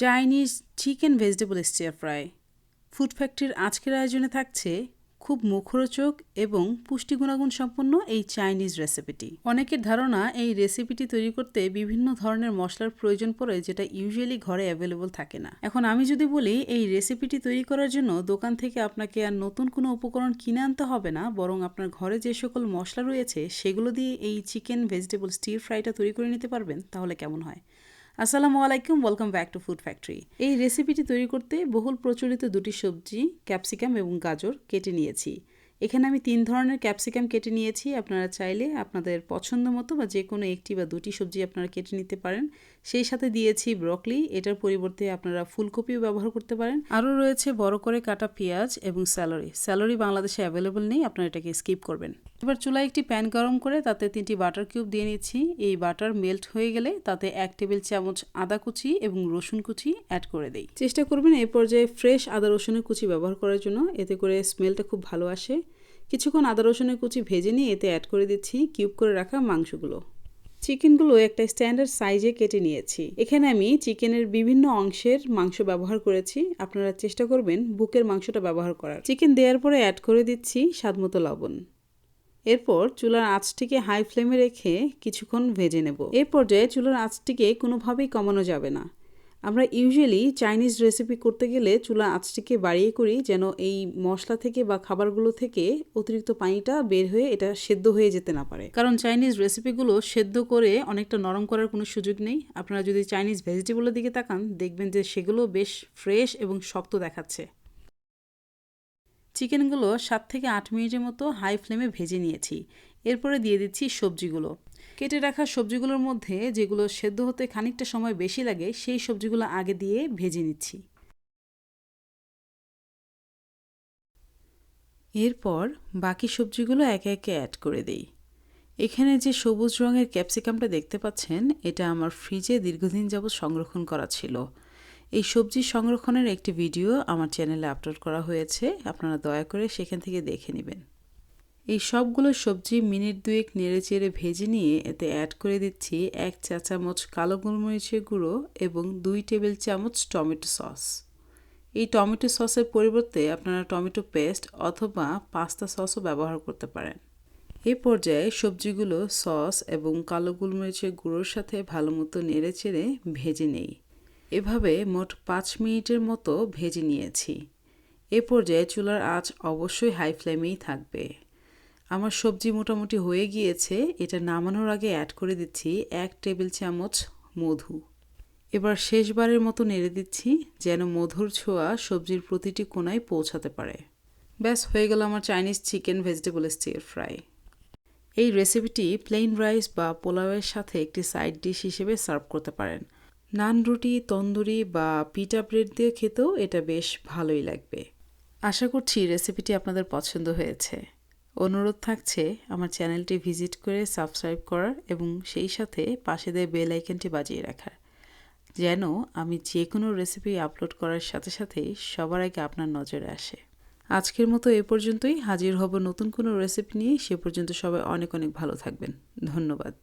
Chinese chicken vegetable stir fry. Food ফ্যাক্টরির আজকের আয়োজনে থাকছে খুব মুখরোচক এবং পুষ্টি গুণাগুণ সম্পন্ন এই চাইনিজ রেসিপিটি। অনেকের ধারণা এই রেসিপিটি তৈরি করতে বিভিন্ন ধরনের মশলার প্রয়োজন পড়ে যেটা ইউজুয়ালি ঘরে অ্যাভেলেবল থাকে না। এখন আমি যদি বলি, এই রেসিপিটি তৈরি করার জন্য দোকান থেকে আপনাকে আর নতুন কোনো উপকরণ কিনে আনতে হবে না, বরং আপনার ঘরে যে সকল মশলা রয়েছে, সেগুলো দিয়ে এই চিকেন ভেজিটেবল স্টির ফ্রাইটা তৈরি করে নিতে পারবেন, তাহলে কেমন হয়? আসসালামু আলাইকুম welcome back to food factory এই রেসিপিটি তৈরি করতে বহুল প্রচলিত দুটি সবজি ক্যাপসিকাম এবং গাজর কেটে নিয়েছি। এখানে আমি তিন ধরনের ক্যাপসিকাম কেটে নিয়েছি, আপনারা চাইলে আপনাদের পছন্দ মতো বা যে কোনো একটি বা দুটি সবজি আপনারা কেটে নিতে পারেন। সেই সাথে দিয়েছি ব্রকলি, এটার পরিবর্তে আপনারা ফুলকপিও ব্যবহার করতে পারেন। আরও রয়েছে বড় করে কাটা পেঁয়াজ এবং স্যালারি। স্যালারি বাংলাদেশে অ্যাভেলেবল নেই, আপনারা এটাকে স্কিপ করবেন। এবার চুলায় একটি প্যান গরম করে তাতে তিনটি বাটার কিউব দিয়ে নিচ্ছি। এই বাটার মেল্ট হয়ে গেলে তাতে এক টেবিল চামচ আদা কুচি এবং রসুন কুচি অ্যাড করে দেই। চেষ্টা করবেন এই পর্যায়ে ফ্রেশ আদা রসুনের কুচি ব্যবহার করার জন্য, এতে করে স্মেলটা খুব ভালো আসে। কিছুক্ষণ আদা, রসুনের কুচি ভেজে নিয়ে এতে অ্যাড করে দিচ্ছি কিউব করে রাখা মাংসগুলো। চিকেনগুলো একটা স্ট্যান্ডার্ড সাইজে কেটে নিয়েছি। এখানে আমি চিকেনের বিভিন্ন অংশের মাংস ব্যবহার করেছি। আপনারা চেষ্টা করবেন বুকের মাংসটা ব্যবহার করার। চিকেন দেওয়ার পরে অ্যাড করে দিচ্ছি স্বাদমতো লবণ। এরপর চুলার আঁচটিকে হাই ফ্লেমে রেখে কিছুক্ষণ ভেজে নেব। এর পর্যায়ে চুলার আঁচটিকে কোনোভাবেই কমানো যাবে না। আমরা ইউজুয়ালি চাইনিজ রেসিপি করতে গেলে চুলা আঁচটিকে বাড়িয়ে করি যেন এই মশলা থেকে বা খাবারগুলো থেকে অতিরিক্ত পানিটা বের হয়ে এটা সেদ্ধ হয়ে যেতে না পারে। কারণ চাইনিজ রেসিপিগুলো সেদ্ধ করে অনেকটা নরম করার কোনো সুযোগ নেই। আপনারা যদি চাইনিজ ভেজিটেবলের দিকে তাকান, দেখবেন যে সেগুলো বেশ ফ্রেশ এবং শক্ত দেখাচ্ছে। চিকেনগুলো সাত থেকে আট মিনিটের মতো হাই ফ্লেমে ভেজে নিয়েছি। এরপরে দিয়ে দিচ্ছি সবজিগুলো। কেটে রাখা সবজিগুলোর মধ্যে যেগুলো সেদ্ধ হতে খানিকটা সময় বেশি লাগে, সেই সবজিগুলো আগে দিয়ে ভেজে নিচ্ছি। এরপর বাকি সবজিগুলো একে একে অ্যাড করে দেই। এখানে যে সবুজ রঙের ক্যাপসিকামটা দেখতে পাচ্ছেন, এটা আমার ফ্রিজে দীর্ঘদিন যাবৎ সংরক্ষণ করা ছিল। এই সবজি সংরক্ষণের একটি ভিডিও আমার চ্যানেলে আপলোড করা হয়েছে, আপনারা দয়া করে সেখান থেকে দেখে নেবেন। এই সবগুলো সবজি মিনিট দুয়েক নেড়ে চেড়ে ভেজে নিয়ে এতে অ্যাড করে দিচ্ছি এক চা চামচ কালো গোলমরিচের গুঁড়ো এবং দুই টেবিল চামচ টমেটো সস। এই টমেটো সসের পরিবর্তে আপনারা টমেটো পেস্ট অথবা পাস্তা সসও ব্যবহার করতে পারেন। এই পর্যায়ে সবজিগুলো সস এবং কালো গোলমরিচের গুঁড়োর সাথে ভালো মতো নেড়ে চেড়ে ভেজে নেই। এভাবে মোট পাঁচ মিনিটের মতো ভেজে নিয়েছি। এ পর্যায়ে চুলার আঁচ অবশ্যই হাই ফ্লেমেই থাকবে। আমার সবজি মোটামুটি হয়ে গিয়েছে, এটা নামানোর আগে অ্যাড করে দিচ্ছি এক টেবিল চামচ মধু। এবার শেষবারের মতো নেড়ে দিচ্ছি যেন মধুর ছোঁয়া সবজির প্রতিটি কোনায় পৌঁছাতে পারে। ব্যাস, হয়ে গেল আমার Chinese chicken vegetable stir fry এই রেসিপিটি প্লেন রাইস বা পোলাওয়ের সাথে একটি সাইড ডিশ হিসেবে সার্ভ করতে পারেন। নান রুটি, তন্দুরি বা পিটা ব্রেড দিয়ে খেতেও এটা বেশ ভালোই লাগবে। আশা করছি রেসিপিটি আপনাদের পছন্দ হয়েছে। অনুরোধ থাকছে আমার চ্যানেলটি ভিজিট করে সাবস্ক্রাইব করার এবং সেই সাথে পাশে দেয় বেল আইকনটি বাজিয়ে রাখার। যেন আমি যে কোনো রেসিপি আপলোড করার সাথে সাথেই সবার আগে আপনার নজরে আসে। আজকের মতো এ পর্যন্তই। হাজির হব নতুন কোনো রেসিপি নিয়ে। সে পর্যন্ত সবাই অনেক অনেক ভালো থাকবেন। ধন্যবাদ।